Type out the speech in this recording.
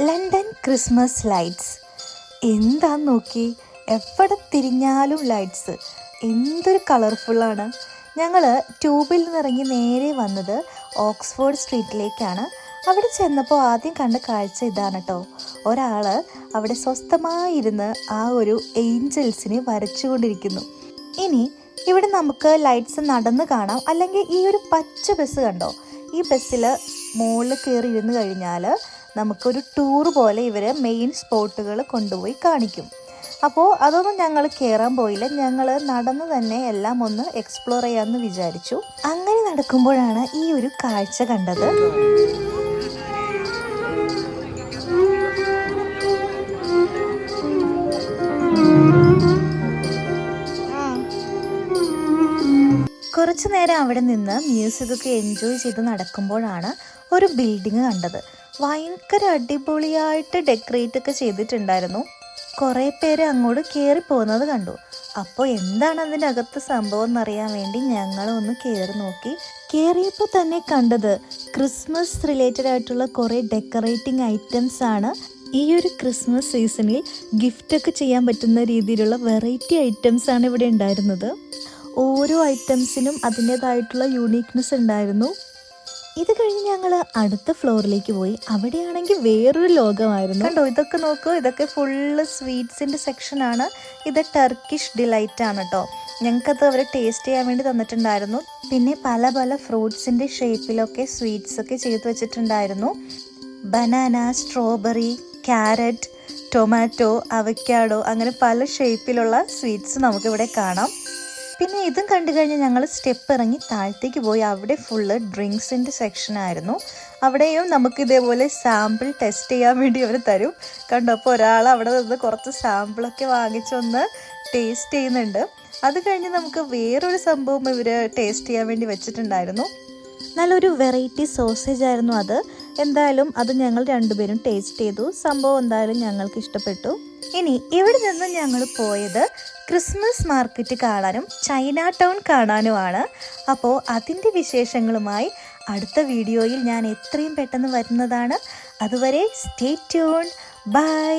London Christmas lights എന്താ നോക്കി? എവിടെ തിരിഞ്ഞാലും ലൈറ്റ്സ് എന്തൊരു കളർഫുള്ളാണ് ഞങ്ങൾ ട്യൂബിൽ നിന്നിറങ്ങി നേരെ വന്നത് ഓക്സ്ഫോർഡ് സ്ട്രീറ്റിലേക്കാണ് അവിടെ ചെന്നപ്പോൾ ആദ്യം കണ്ട കാഴ്ച ഇതാണ് കേട്ടോ ഒരാൾ അവിടെ സ്വസ്ഥമായിരുന്ന് ആ ഒരു ഏഞ്ചൽസിനെ വരച്ചുകൊണ്ടിരിക്കുന്നു. ഇനി ഇവിടെ നമുക്ക് ലൈറ്റ്സ് നടന്ന് കാണാം. അല്ലെങ്കിൽ ഈ ഒരു പച്ച ബസ് കണ്ടോ? ഈ ബസ്സിൽ മുകളിൽ കയറി ഇരുന്ന് കഴിഞ്ഞാൽ നമുക്കൊരു ടൂർ പോലെ ഇവർ മെയിൻ സ്പോട്ടുകൾ കൊണ്ടുപോയി കാണിക്കും. അപ്പോൾ അതൊന്നും ഞങ്ങൾ കയറാൻ പോയില്ല. ഞങ്ങൾ നടന്ന് തന്നെ എല്ലാം ഒന്ന് എക്സ്പ്ലോർ ചെയ്യാമെന്ന് വിചാരിച്ചു. അങ്ങനെ നടക്കുമ്പോഴാണ് ഈ ഒരു കാഴ്ച കണ്ടത്. കുറച്ചു നേരം അവിടെ നിന്ന് മ്യൂസിക് ഒക്കെ എൻജോയ് ചെയ്ത് നടക്കുമ്പോഴാണ് ഒരു ബിൽഡിങ് കണ്ടത്. ഭയങ്കര അടിപൊളിയായിട്ട് ഡെക്കറേറ്റ് ഒക്കെ ചെയ്തിട്ടുണ്ടായിരുന്നു. കുറേ പേര് അങ്ങോട്ട് കയറി പോകുന്നത് കണ്ടു. അപ്പോൾ എന്താണ് അതിന്റെ അകത്ത് സംഭവം എന്നറിയാൻ വേണ്ടി ഞങ്ങൾ ഒന്ന് കയറി നോക്കി. കയറിയപ്പോൾ തന്നെ കണ്ടത് ക്രിസ്മസ് റിലേറ്റഡ് ആയിട്ടുള്ള കുറേ ഡെക്കറേറ്റിംഗ് ഐറ്റംസ് ആണ്. ഈ ഒരു ക്രിസ്മസ് സീസണിൽ ഗിഫ്റ്റൊക്കെ ചെയ്യാൻ പറ്റുന്ന രീതിയിലുള്ള വെറൈറ്റി ഐറ്റംസ് ആണ് ഇവിടെ ഉണ്ടായിരുന്നത്. ഓരോ ഐറ്റംസിനും അതിന്റെതായിട്ടുള്ള യൂണീക്നെസ് ഉണ്ടായിരുന്നു. ഇത് കഴിഞ്ഞ് ഞങ്ങൾ അടുത്ത ഫ്ലോറിലേക്ക് പോയി. അവിടെയാണെങ്കിൽ വേറൊരു ലോകമായിരുന്നു. കണ്ടോ ഇതൊക്കെ നോക്കൂ. ഇതൊക്കെ ഫുള്ള് സ്വീറ്റ്സിന്റെ സെക്ഷനാണ് ഇത് ടർക്കിഷ് ഡിലൈറ്റ് ആണ് കേട്ടോ ഞങ്ങൾക്കത് അവർ ടേസ്റ്റ് ചെയ്യാൻ വേണ്ടി തന്നിട്ടുണ്ടായിരുന്നു. പിന്നെ പല പല ഫ്രൂട്ട്സിന്റെ ഷേപ്പിലൊക്കെ സ്വീറ്റ്സ് ഒക്കെ ചെയ്തു വെച്ചിട്ടുണ്ടായിരുന്നു. Banana strawberry carrot tomato avocado അങ്ങനെ പല ഷേപ്പിലുള്ള സ്വീറ്റ്സ് നമുക്കിവിടെ കാണാം. പിന്നെ ഇതും കണ്ടു കഴിഞ്ഞ് ഞങ്ങൾ സ്റ്റെപ്പ് ഇറങ്ങി താഴത്തേക്ക് പോയി. അവിടെ ഫുള്ള് ഡ്രിങ്ക്സിന്റെ സെക്ഷനായിരുന്നു അവിടെയും നമുക്ക് ഇതേപോലെ സാമ്പിൾ ടെസ്റ്റ് ചെയ്യാൻ വേണ്ടി അവർ തരും. കണ്ടോ? അപ്പോൾ ഒരാൾ അവിടെ നിന്ന് കുറച്ച് സാമ്പിളൊക്കെ വാങ്ങിച്ചൊന്ന് ടേസ്റ്റ് ചെയ്യുന്നുണ്ട്. അത് കഴിഞ്ഞ് നമുക്ക് വേറൊരു സംഭവം ഇവർ ടേസ്റ്റ് ചെയ്യാൻ വേണ്ടി വെച്ചിട്ടുണ്ടായിരുന്നു. നല്ലൊരു വെറൈറ്റി സോസേജ് ആയിരുന്നു അത്. എന്തായാലും അത് ഞങ്ങൾ രണ്ടുപേരും ടേസ്റ്റ് ചെയ്തു. സംഭവം എന്തായാലും ഞങ്ങൾക്ക് ഇഷ്ടപ്പെട്ടു. ഇനി ഇവിടെ നിന്ന് ഞങ്ങൾ പോയത് ക്രിസ്മസ് മാർക്കറ്റ് കാണാനും ചൈന ടൗൺ കാണാനുമാണ്. അപ്പോൾ അതിന്റെ വിശേഷങ്ങളുമായി അടുത്ത വീഡിയോയിൽ ഞാൻ എത്രയും പെട്ടെന്ന് വരുന്നതാണ്. അതുവരെ സ്റ്റേ ട്യൂൺ ബൈ